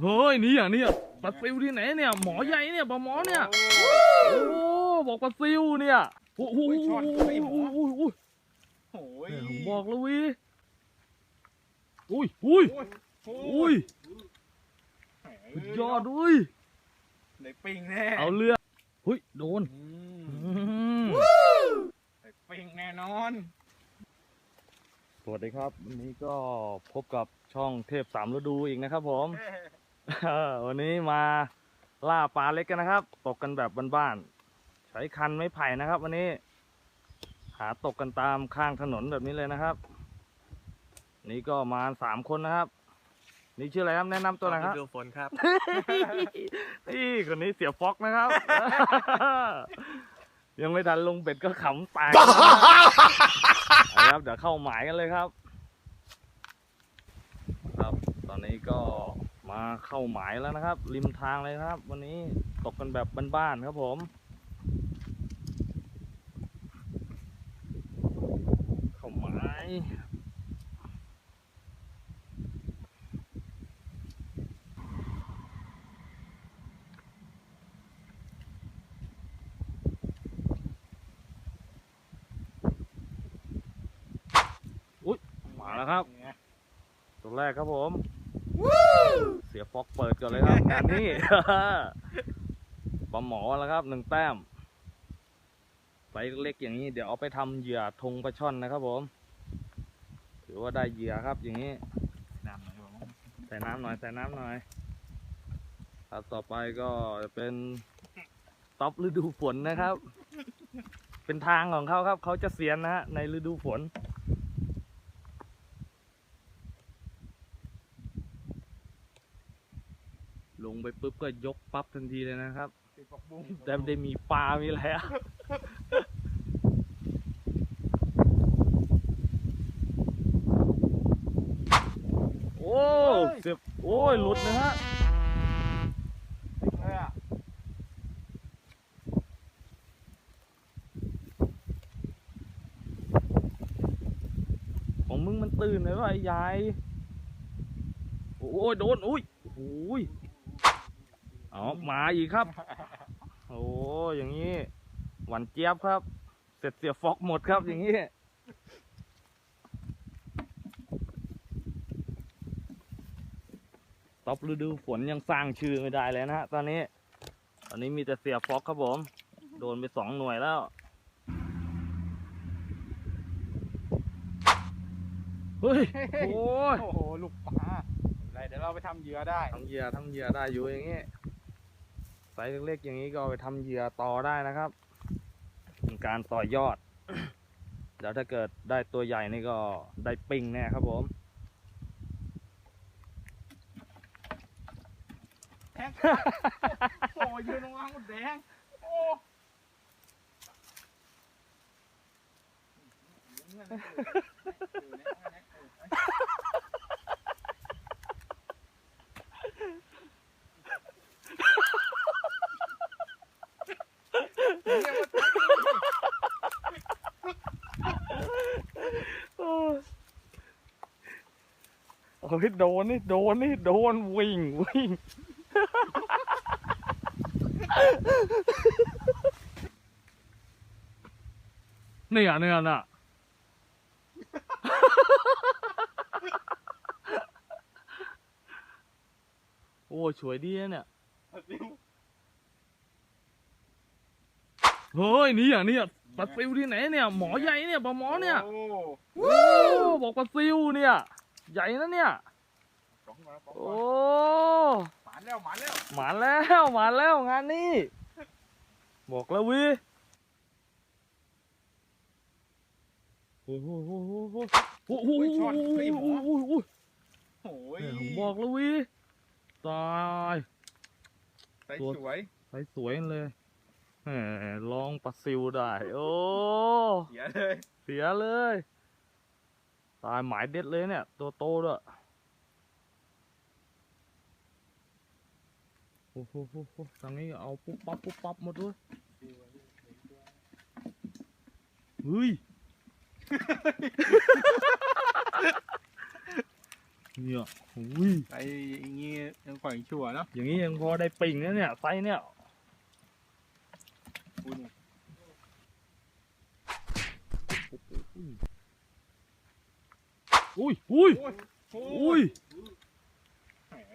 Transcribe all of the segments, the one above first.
เฮ้ยนี่อะเนี่ยปลาซิวที่ไหนเนี่ย หมอใหญ่เนี่ยปลาหมอเนี่ยโอ้บอกปลาซิวเนี่ยโอ้โหโอ้ยช็อตเฮ้ยหมอโอ้ยโอ้ยโอ้ยผมบอกแล้ววิอุ้ยอุ้ยโอ้ยอุ้ยสุดยอดอุ้ยได้ปิ้งแน่เอาเรือเฮ้ยโดนอืมอืมได้ปิ้งแน่นอน สวัสดีครับ วันนี้ก็พบกับช่องเทพสามฤดูอีกนะครับผม วันนี้มาล่าปลาเล็กกันนะครับ ตกกันแบบบ้านๆใช้คันไม้ไผ่นะครับ วันนี้ หาตกกันตามข้างถนนแบบนี้เลยนะครับ นี่ก็มาสามคนนะครับ นี่ชื่ออะไรครับแนะนำตัวหน่อยครับดูฝนครับ นี่คนนี้เสียฟอกนะครับ ยังไม่ทันลงเบ็ดก็ขำตายเอาครับ เดี๋ยวเข้าหมายกันเลยครับ ครับ ตอนนี้ก็ มาเข้าหมายแล้วนะครับ ริมทางเลยครับ วันนี้ตกกันแบบบ้านๆครับผมเข้าหมายอุ้ยมาแล้วครับ ตัวแรกครับผม เสียฟอกเปิดก่อนเลยครับงานนี้ปลาหมอแล้วครับหนึ่งแต้มไซส์เล็กอย่างนี้เดี๋ยวเอาไปทำเหยื่อธงปลาช่อนนะครับผมถือว่าได้เหยื่อครับอย่างนี้น้ำหน่อยใส่น้ำหน่อยใส่น้ำหน่อยครับต่อไปก็จะเป็นต็อปฤดูฝนนะครับ เป็นทางของเขาครับ เขาจะเสียนนะฮะในฤดูฝน ลงไปปุ๊ บก็ยกปั๊บทันทีเลยนะครับติดปักบุ้งแต่ไม่ได้มีปลามีอะไรอะโอ้เสียบโอ้ยหลุดนะฮะติดเลยอะของมึงมันตื่นเลยวะไอ้ยายโอ้ยโดนอุ้ยโอ้ย เอามาอีกครับ โอ้ยอย่างนี้ หวานเจี๊ยบครับ เสร็จเสียฟอกหมดครับอย่างนี้ต็อปฤดูฝนยังสร้างชื่อไม่ได้เลยนะฮะตอนนี้ ตอนนี้มีแต่เสียฟอกครับผม โดนไปสองหน่วยแล้ว เฮ้ย โอ้ย โอ้โห ลูกปลาอะไรเดี๋ยวเราไปทำเหยื่อได้ ทำเหยื่อทำเหยื่อได้อยู่อย่างนี้ ไซส์เล็กๆอย่างนี้ก็เอาไปทำเหยื่อต่อได้นะครับเป็นการต่อยอดเดี๋ยวถ้าเกิดได้ตัวใหญ่นี่ก็ได้ปิงแน่ครับผมโอ้ยยืนลงล่างหมดแดง โอ้ โอ้ยโดนนี่โดนนี่โดนวิ่งวิ่งเนี่ยเนี่ยน่ะโอ้สวยดีนะเนี่ยเฮ้ยนี่อะเนี่ยปลาซิวที่ไหนเนี่ยหมอใหญ่เนี่ยปลาหมอเนี่ยโอ้โอ้บอกปลาซิวเนี่ย ใหญ่นะเนี่ยสองมาสองโอ้มาหมานแล้วหมานแล้วมาแล้วมาแล้วงานนี้ บอกแล้ววิโอ้โหโอ้โหโอ้โหโอ้โหโอ้ยช็อตเฮ้ยหมอโอ้โหโอ้ยผมบอกแล้ววิตายใส่สวยใสสวยเลยแหมลองปลาซิวได้ โอ้ เสียเลย เสียเลย ตายหมายเด็ดเลยเนี่ย ตัวโตด้วยโอ้โหโอ้โหทางนี้เอาปุ๊บปั๊บปุ๊บปั๊บหมดด้วยเฮ้ย เนี่ยอุ้ยไอ้อย่างงี้ยังปล่อยชั่วเนาะอย่างนี้ยังพอได้ปิ่งนะเนี่ยไซส์เนี่ยคุณอุ้ย อุ้ยโอ้ยอุ้ย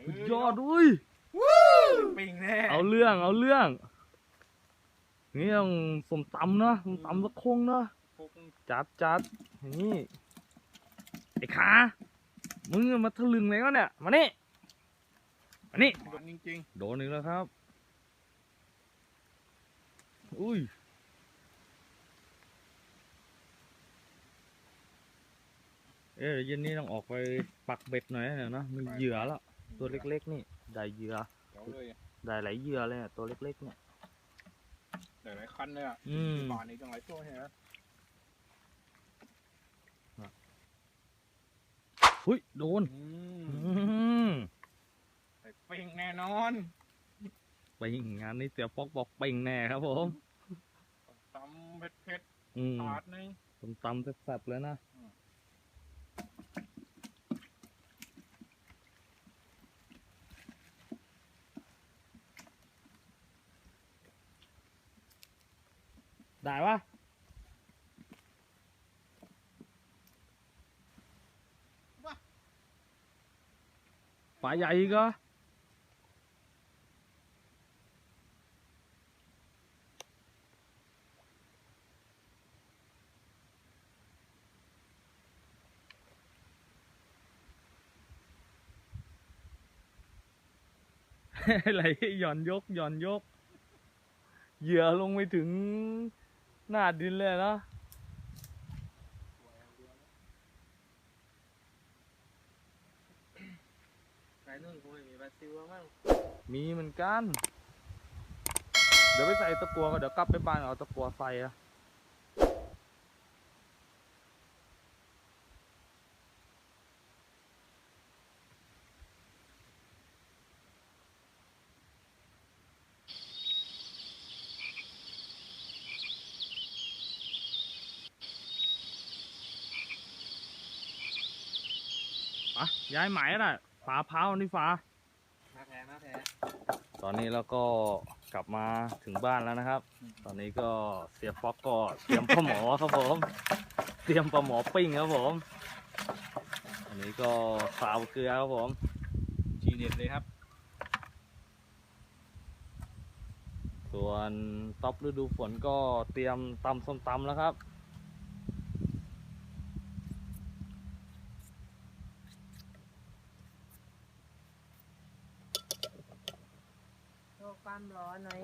สุดยอดอุ้ยปิงแน่เอาเรื่องเอาเรื่อง นี่ต้องสมตำนะสมตำสักคงนะพวกจัดจัดนี่ไอ้ขามึงมาทะลึงอะไรก็เนี่ยมานี่มานี่หวานจริงโดนอีกแล้วครับอุ้ย เอ๊ะเดี๋ยวเย็นนี้ต้องออกไปปักเบ็ดหน่อยนะเนี่ยนะมีเหยื่อแล้วๆตัวเล็กๆนี่ได้เหยื่อเดี๋ยวเลยได้หลายเหยื่อเลยอะตัวเล็กๆเนี่ยเดี๋ยวหลายคันเลยอะอืมป่านนี้ต้องหลายตัวใช่ไหมหุ้ยโดนอือืมมไอ้ปิงแน่นอนไปงานนี้เสียฟอกบอกเป่งแน่ครับผมตำเผ็ดเผ็ดอืมๆถาดหนึงผมตำแซ่บๆเลยนะ อืม ได้ปะปลาใหญ่อีก็ อะไรหย่อนยก หย่อนยกเหยื่อลงไปถึง หน้าดินเลยนะสายนุ่นคงไม่มีบาซิลมั้งมีเหมือนกัน เดี๋ยวไปใส่ตะกัวก็เดี๋ยวกลับไปบ้านเอาตะกัวใส่อะ อะย้ายหมายน่ะฝาเผานี่ฝามาแพ้มาแพ้ตอนนี้เราก็กลับมาถึงบ้านแล้วนะครับ ตอนนี้ก็เสียฟอกก็เตรียมปลาหมอครับผม เตรียมปลาหมอปิ้งครับผม อันนี้ก็สาวเกลือครับผมทีเด็ดเลยครับ ส่วนท็อปฤดูฝนก็เตรียมตำส้มตำแล้วครับ โลก ความร้อนหน่อย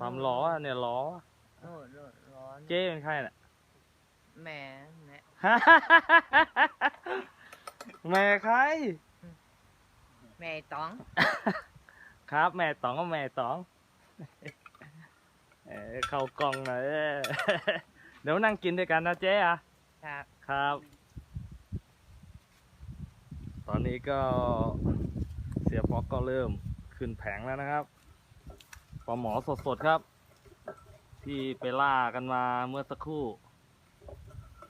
ตำล้ออะเนี่ยล้อโอ้โลดร้อนเจ๊เป็นใครน่ะ แหม่แหม่แม่ใครแม่ต้อง ครับ แม่ต๋องก็แม่ต๋อง เออเข้ากล่องหน่อยเออเดี๋ยวนั่งกินด้วยกันนะเจ๊อะครับครับ ตอนนี้ก็เสียฟอกก็เริ่มขึ้นแผงแล้วนะครับป ลาหมอสดๆครับ ที่ไปล่ากันมาเมื่อสักครู่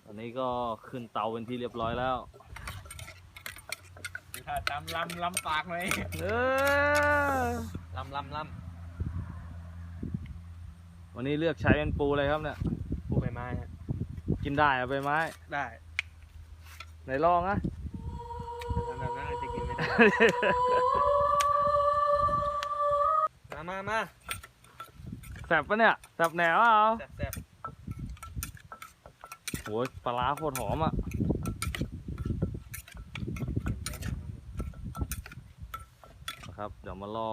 ตอนนี้ก็ขึ้นเตาเป็นที่เรียบร้อยแล้วถ้าตำลำลำปากหน่อยเออลำลำลวันนี้เลือกใช้เป็นปูเลยครับเนี่ยำปูใบไม้กินได้อะใบไม้ ได้ไหนลองอะแต่ทำแบบนั้นอาจจะกินไม่ได้ มามามาแสบปะเนี่ยแสบแหนวเอาแซ่บแซ่บโหยปลาร้าโคตรหอมอะนะครับ เดี๋ยวมารอ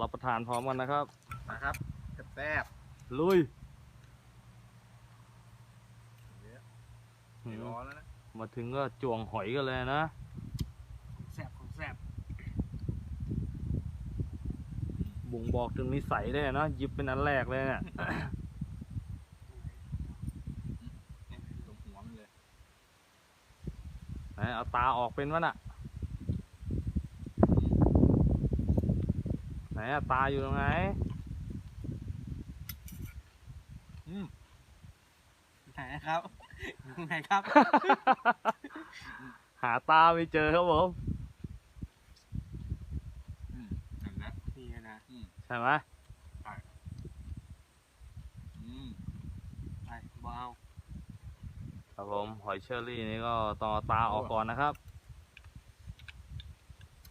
รับประทานพร้อมกันนะครับมาครับแซ่บแซ่บลุยไม่ร้อนแล้วนะ มาถึงก็จวงหอยกันเลยนะ แซ่บของแซ่บ บ่งบอกถึงนิสัยเลยนะหยิบเป็นอันแรกเลยเนี่ยตรงหัวมันเลยไหนเอาตาออกเป็นวะน่ะไหนอะตาอยู่ตรงไหนอืมไหนครับไหนครับหหาตาไม่เจอครับผม อืมนั่นแหละนี่นะอืม ใช่ไหมอืมไปบเอาครับผมหอยเชอรี่นี่ก็ต้องเอาตาออกก่อนนะครับ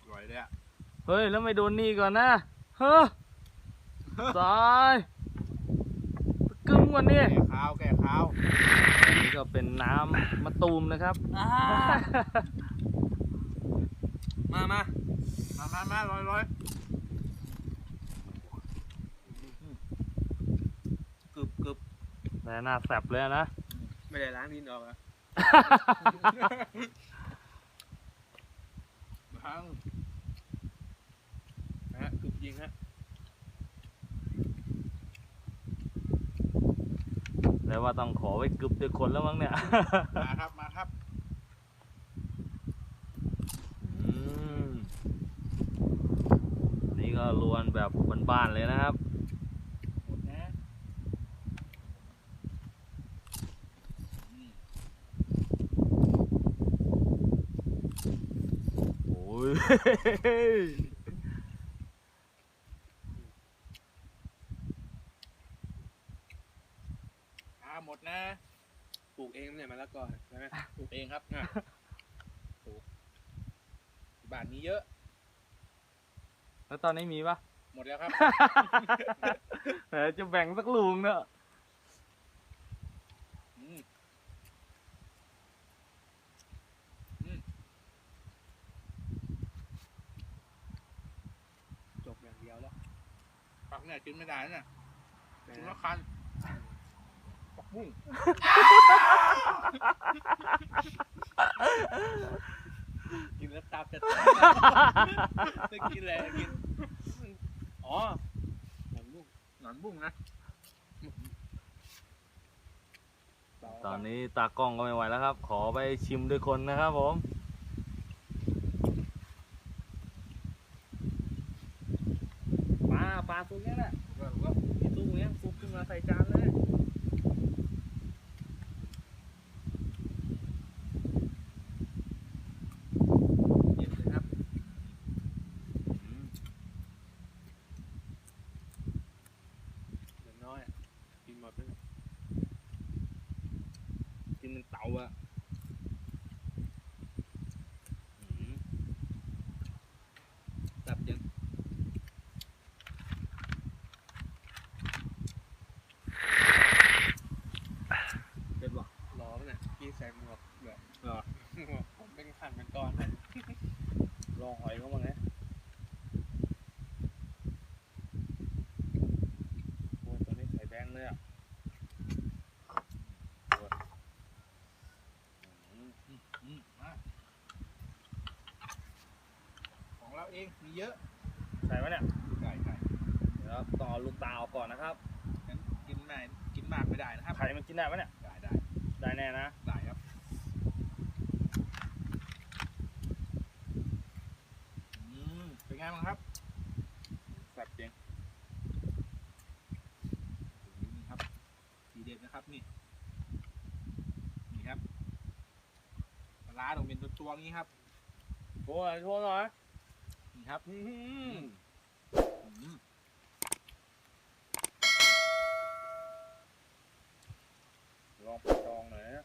อร่อยเลยอะเฮ้ย แล้วไม่โดนนี่ก่อนนะ เฮ้อตายกึ้งวันนี้แก่ข้าวแก่ข้าวอันนี้ก็เป็นน้ำมะตูมนะครับมามามามามาลอยลอยกึบกึบ แต่หน้าแสบเลยนะ ไม่ได้ล้างดินออกอะล้างนะฮะกึบยิงฮะแล้วว่าต้องขอไว้กึบด้วยคนแล้วมั้งเนี่ย มาครับ มาครับอืมนี่ก็ลวนแบบบ้านๆเลยนะครับ หมดนะอืม โอ้ยอ่าหมดนะ ปลูกเองเนี่ยมะละกอใช่ไหมปลูกเองครับอะปลูกบ้านนี้เยอะ แล้วตอนนี้มีปะหมดแล้วครับ เดี๋ยวจะแบ่งสักลุงเนอะ อืมอืมจบอย่างเดียวแล้ว ปักเนี่ยกินไม่ได้นะเนี่ยกินแล้วคันปักบุ้งกินแล้วตาจะแตกจะกินอะไรกิน อ๋อหนอนบุ้งหนอนบุ้งนะ ตอนนี้ตากล้องก็ไม่ไหวแล้วครับ ขอไปชิมด้วยคนนะครับผม ป ลาปลาตัวเนี้ยแหละมีตู้เนี้ยซุปขึ้นมาใส่จานเลยเย็นเลยครับอย่างน้อยอะกินหมดเลยกินเป็นเต่าอะอืมตับยังเป็นวะรอมันน่ะพี่ใส่หมวกแบบเหรอหมวกผมเป็นขันเป็นก้อนเลย ลองหอยเขาบ้างนะโอ้ยตัวนี้ใส่แบงค์เลยอะ อืมอืมมาข องเราเองมีเยอะใส่ไหมเนี่ยไก่ไก่เดี๋ยวต้องเอาลูกตาออกก่อนนะครับงั้นกินไม่กินมากไม่ได้นะครับไข่มันกินได้ไหมเนี่ยได้ได้ได้แน่นะได้ครับอืมเป็นไงบ้างครับแซ่บจริงนี่ครับทีเด็ดนะครับนี่นี่ครับปลาร้าต้องเป็นตัวตัวๆงี้ครับโอ้ยโชว์หน่อยนี่ ครับอื้อหืออืมลองไปจองหน่อยนะ